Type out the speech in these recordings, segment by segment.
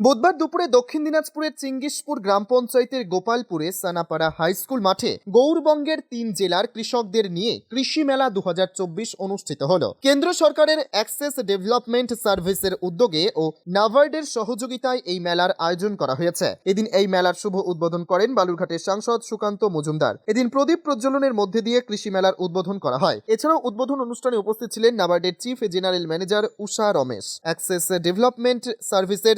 বুধবার দুপুরে দক্ষিণ দিনাজপুরের চিঙ্গিসপুর গ্রাম পঞ্চায়েতের গোপালপুরে সানাপাড়া হাইস্কুল মাঠে গৌরবঙ্গের তিন জেলার কৃষকদের নিয়ে কৃষি মেলা দু অনুষ্ঠিত হল। কেন্দ্র সরকারের অ্যাক্সেস ডেভেলপমেন্ট সার্ভিসের উদ্যোগে ও নাবার্ডের সহযোগিতায় এই মেলার আয়োজন করা হয়েছে। এদিন এই মেলার শুভ উদ্বোধন করেন বালুরঘাটের সাংসদ সুকান্ত মজুমদার। এদিন প্রদীপ প্রজ্বলনের মধ্যে দিয়ে কৃষি মেলার উদ্বোধন করা হয়। এছাড়াও উদ্বোধন অনুষ্ঠানে উপস্থিত ছিলেন নাবার্ডের chief general manager Usha Ramesh. Access development সার্ভিসের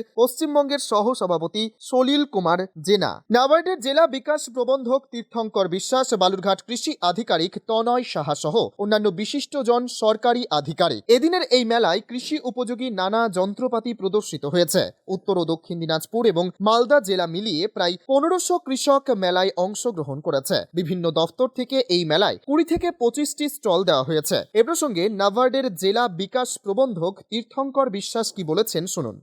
পশ্চিমবঙ্গের সহ সভাপতি সলিল কুমার জেনা। নাবার্ডের জেলা বিকাশ প্রবন্ধক তীর্থঙ্কর বিশ্বাস, বালুরঘাট কৃষি আধিকারিক তনয় সাহা সহ অন্যান্য বিশিষ্টজন সরকারি আধিকারিক। এদিনের এই মেলায় কৃষি উপযোগী নানা যন্ত্রপাতি প্রদর্শিত হয়েছে। উত্তর ও দক্ষিণ দিনাজপুর এবং মালদা জেলা মিলিয়ে প্রায় পনেরোশো কৃষক মেলায় অংশগ্রহণ করেছে। বিভিন্ন দফতর থেকে এই মেলায় কুড়ি থেকে পঁচিশটি স্টল দেওয়া হয়েছে। এ প্রসঙ্গে নাবার্ডের জেলা বিকাশ প্রবন্ধক তীর্থঙ্কর বিশ্বাস কি বলেছেন শুনুন।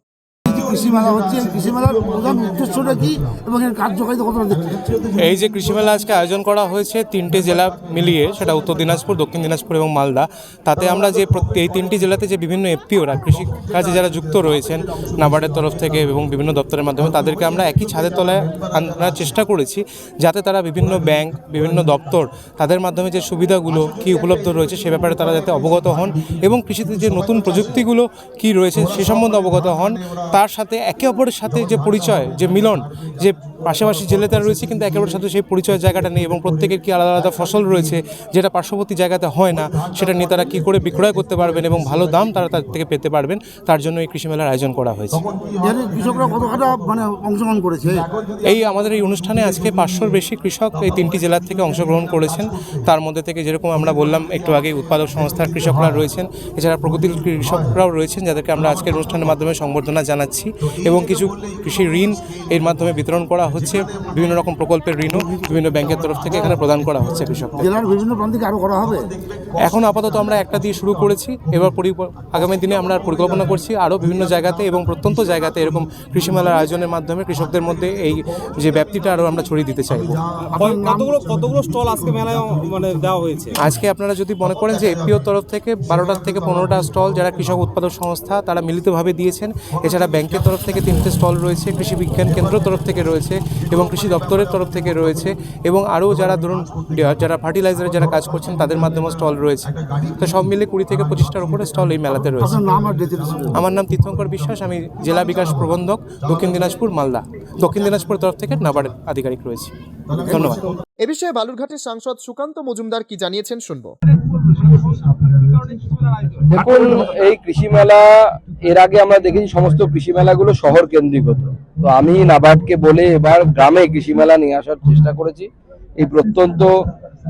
কৃষি মেলা হচ্ছে কৃষি মেলার প্রধান উদ্দেশ্যটা কি এবং এর কার্যকারিতা কতটা দেখতে এই যে কৃষি মেলা আজকে আয়োজন করা হয়েছে তিনটে জেলা মিলিয়ে, সেটা উত্তর দিনাজপুর, দক্ষিণ দিনাজপুর এবং মালদা। তাতে আমরা যে এই তিনটি জেলাতে যে বিভিন্ন এফপিওরা কৃষি কাজে যারা যুক্ত রয়েছেন, নাবার্ডের তরফ থেকে এবং বিভিন্ন দপ্তরের মাধ্যমে, তাদেরকে আমরা একই ছাদের তলায় আনার চেষ্টা করেছি, যাতে তারা বিভিন্ন ব্যাংক, বিভিন্ন দপ্তর, তাদের মাধ্যমে যে সুবিধাগুলো কি উপলব্ধ রয়েছে, সে ব্যাপারে তারা যাতে অবগত হন এবং কৃষিতে যে নতুন প্রযুক্তিগুলো কি রয়েছে, সে সম্বন্ধে অবগত হন, তার সাথে একে অপরের সাথে যে পরিচয় যে মিলন যে পাশাপাশি জেলে তারা রয়েছে কিন্তু একে অপরের সাথে সেই পরিচয় জায়গাটা নেই এবং প্রত্যেকের কি আলাদা আলাদা ফসল রয়েছে যেটা পার্শ্ববর্তী জায়গাতে হয় না সেটা নিয়ে তারা কী করে বিক্রয় করতে পারবেন এবং ভালো দাম তারা তার থেকে পেতে পারবেন তার জন্য এই কৃষি মেলার আয়োজন করা হয়েছে। কৃষকরা মানে অংশগ্রহণ করেছে? এই আমাদের এই অনুষ্ঠানে আজকে পাঁচশোর বেশি কৃষক এই তিনটি জেলার থেকে অংশগ্রহণ করেছেন। তার মধ্যে থেকে যেরকম আমরা বললাম একটু আগে উৎপাদক সংস্থার কৃষকরা রয়েছেন। এছাড়া প্রগতির কৃষকরাও রয়েছেন যাদেরকে আমরা আজকের অনুষ্ঠানের মাধ্যমে সংবর্ধনা জানাচ্ছি। এবং কিছু কৃষি ঋণ এর মাধ্যমে বিতরণ করা হচ্ছে। বিভিন্ন রকম প্রকল্পের ঋণও বিভিন্ন ব্যাংকের তরফ থেকে এখানে প্রদান করা হচ্ছে কৃষকদের। জেলার বিভিন্ন প্রান্তিক আরও করা হবে? এখন আপাতত আমরা একটা দিয়ে শুরু করেছি। এবার পরি- আগামী দিনে আমরা পরিকল্পনা করছি আরও বিভিন্ন জায়গাতে এবং প্রত্যন্ত জায়গাতে এরকম কৃষি মেলার আয়োজনের মাধ্যমে কৃষকদের মধ্যে এই যে ব্যাপ্তিটা আরও আমরা ছড়িয়ে দিতে চাইব। আপনার নাম কতগুলো কতগুলো স্টল আজকে মেলায় মানে দেওয়া হয়েছে? আজকে আপনারা যদি মনে করেন যে এপিওর তরফ থেকে বারোটার থেকে পনেরোটা স্টল যারা কৃষক উৎপাদক সংস্থা তারা মিলিতভাবে দিয়েছেন। এছাড়া ব্যাংকের তরফ থেকে তিনটে স্টল রয়েছে কৃষি বিজ্ঞান কেন্দ্র তরফ থেকে রয়েছে এবং কৃষি দপ্তরের তরফ থেকে রয়েছে এবং আরও যারা ধরুন যারা ফার্টিলাইজারে যারা কাজ করছেন তাদের মাধ্যমে স্টল রয়েছে। তো সব মিলে কুড়ি থেকে পঁচিশটার উপরে স্টল এই মেলাতে রয়েছে। আমার নাম তীর্থঙ্কর বিশ্বাস আমি জেলা বিকাশ প্রবন্ধক দক্ষিণ দিনাজপুর মালদা। দক্ষিণ দিনাজপুর তরফ থেকে নাবার্ড আধিকারিক রয়েছে। ধন্যবাদ। এ বিষয়ে বালুরঘাটের সাংসদ সুকান্ত মজুমদার কি জানিয়েছেন শুনব। দেখুন এই কৃষি মেলা এর আগে আমরা দেখেছি সমস্ত কৃষি মেলাগুলো শহর কেন্দ্রিক হতো তো আমি নাবার্ডকে বলে এবার গ্রামে কৃষি মেলা নিয়ে আসার চেষ্টা করেছি। এই প্রত্যন্ত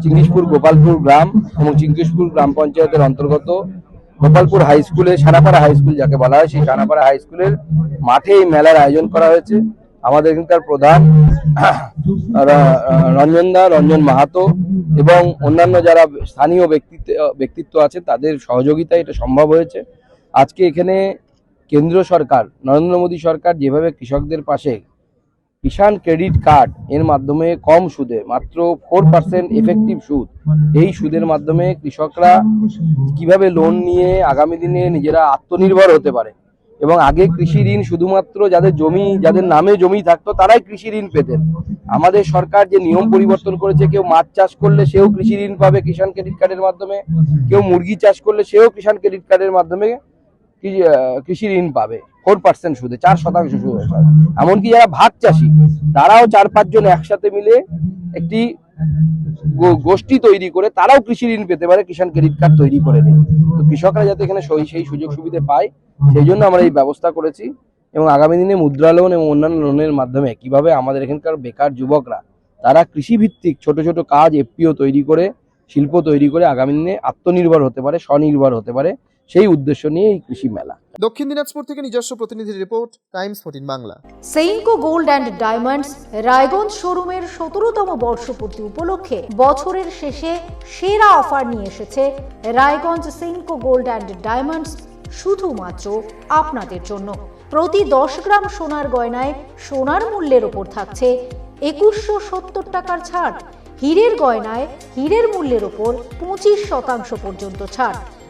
চিঙ্গিসপুর গোপালপুর গ্রাম এবং চিঙ্গিসপুর গ্রাম পঞ্চায়েতের অন্তর্গত গোপালপুর হাই স্কুলে সানাপাড়া হাই স্কুল যাকে বলা হয়, সেই সানাপাড়া হাই স্কুলের মাঠে এই মেলার আয়োজন করা হয়েছে। আমাদের এখানকার প্রধান রঞ্জন দা, রঞ্জন মাহাতো এবং অন্যান্য যারা স্থানীয় ব্যক্তিত্ব ব্যক্তিত্ব আছে, তাদের সহযোগিতায় এটা সম্ভব হয়েছে। আজকে এখানে কেন্দ্র সরকার, নরেন্দ্র মোদী সরকার যেভাবে কৃষকদের পাশে কিষাণ ক্রেডিট কার্ড এর মাধ্যমে কম সুদে, মাত্র ফোর পার্সেন্ট এফেক্টিভ সুদ, এই সুদের মাধ্যমে কৃষকরা কীভাবে লোন নিয়ে আগামী দিনে নিজেরা আত্মনির্ভর হতে পারে এবং আগে কৃষি ঋণ শুধুমাত্র যাদের জমি, যাদের নামে জমি থাকতো তারাই কৃষি ঋণ পেতেন। আমাদের সরকার যে নিয়ম পরিবর্তন করেছে, কেউ মাছ চাষ করলে সেও কৃষি ঋণ পাবে কিষাণ ক্রেডিট কার্ডের মাধ্যমে, কেউ মুরগি চাষ করলে সেও কিষাণ ক্রেডিট কার্ডের মাধ্যমে কৃষি- ঋণ পাবে। ফোর পার্সেন্ট সুদে, চার শতাংশ সুদে এমনকি যারা ভাগ চাষি, তারাও চার পাঁচজন একসাথে মিলে একটি গোষ্ঠী তৈরি করে তারাও কৃষি ঋণ পেতে পারে, কিষাণ ক্রেডিট কার্ড তৈরি করে নেয়। তো কৃষকরা যাতে এখানে সেই সুযোগ সুবিধা পায়, সেই জন্য আমরা এই ব্যবস্থা করেছি এবং আগামী দিনে মুদ্রা লোন এবং অন্যান্য লোনের মাধ্যমে কীভাবে আমাদের এখানকার বেকার যুবকরা, তারা কৃষিভিত্তিক ছোট ছোট কাজ এফপিও তৈরি করে, শিল্প তৈরি করে আগামী দিনে আত্মনির্ভর হতে পারে, স্বনির্ভর হতে পারে। সেই উদ্দেশ্য নিয়ে এই কৃষি মেলা। দক্ষিণ দিনাজপুর থেকে নিজস্ব প্রতিনিধির report Times fourteen Bangla. Senco gold and diamonds Raiganj শোরুমের সতেরোতম বর্ষপূর্তি উপলক্ষে বছরের শেষে সেরা অফার নিয়ে এসেছে Raiganj Senco gold and diamonds শুধুমাত্র আপনাদের জন্য। প্রতি দশ গ্রাম সোনার গয়নায় সোনার মূল্যের ওপর থাকছে একুশশো সত্তর টাকার ছাড়। হীরের গয়নায় হীরের মূল্যের ওপর পঁচিশ শতাংশ পর্যন্ত ছাড়।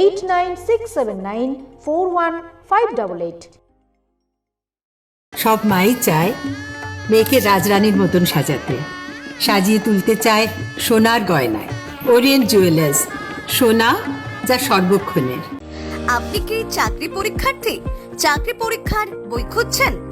eight nine six seven nine four one five double eight সব মাই চায় মেয়েকে রাজরানীর মতন সাজাতে। সাজিয়ে তুলতে চায় সোনার গয়নায়। ওরিয়েন্ট জুয়েলার্স সোনা যা সর্বক্ষণের। আপনি কি চাকরি পরীক্ষার্থী? চাকরি পরীক্ষার বই খুঁজছেন?